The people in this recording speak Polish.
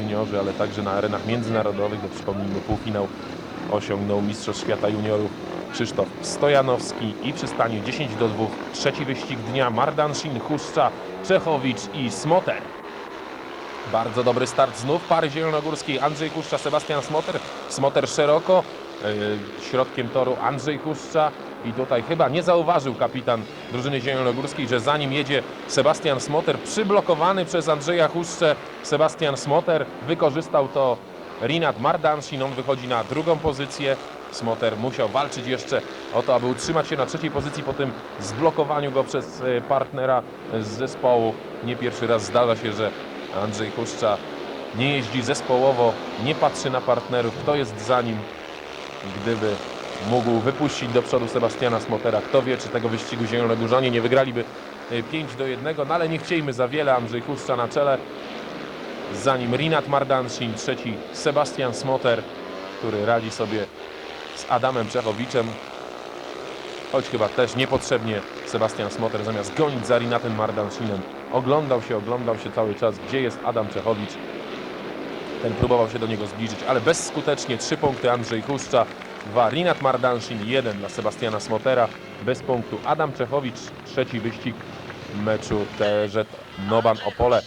juniorzy, ale także na arenach międzynarodowych, bo przypomnijmy półfinał osiągnął Mistrzostw Świata Juniorów Krzysztof Stojanowski i przy stanie 10 do 2 trzeci wyścig dnia Mardanszin, Huszcza, Czechowicz i Smoter. Bardzo dobry start znów pary zielonogórskiej Andrzej Huszcza, Sebastian Smoter. Smoter szeroko, e, środkiem toru Andrzej Huszcza i tutaj chyba nie zauważył kapitan drużyny zielonogórskiej, że za nim jedzie Sebastian Smoter, przyblokowany przez Andrzeja Huszczę. Sebastian Smoter wykorzystał to Rinat Mardanshin, on wychodzi na drugą pozycję. Smoter musiał walczyć jeszcze o to, aby utrzymać się na trzeciej pozycji po tym zblokowaniu go przez e, partnera z zespołu. Nie pierwszy raz zdarza się, że Andrzej Huszcza nie jeździ zespołowo, nie patrzy na partnerów, kto jest za nim. Gdyby mógł wypuścić do przodu Sebastiana Smotera, kto wie, czy tego wyścigu Zielonogórzanie nie wygraliby e, 5 do 1, no ale nie chciejmy za wiele, Andrzej Huszcza na czele. Za nim Rinat Mardanshin, trzeci Sebastian Smoter, który radzi sobie z Adamem Czechowiczem. Choć chyba też niepotrzebnie Sebastian Smoter zamiast gonić za Rinatem Mardanshinem oglądał się, oglądał się cały czas, gdzie jest Adam Czechowicz. Ten próbował się do niego zbliżyć, ale bezskutecznie. Trzy punkty Andrzej Huszcza, dwa Rinat Mardanshin, jeden dla Sebastiana Smotera. Bez punktu Adam Czechowicz, trzeci wyścig meczu TZ Noban Opole.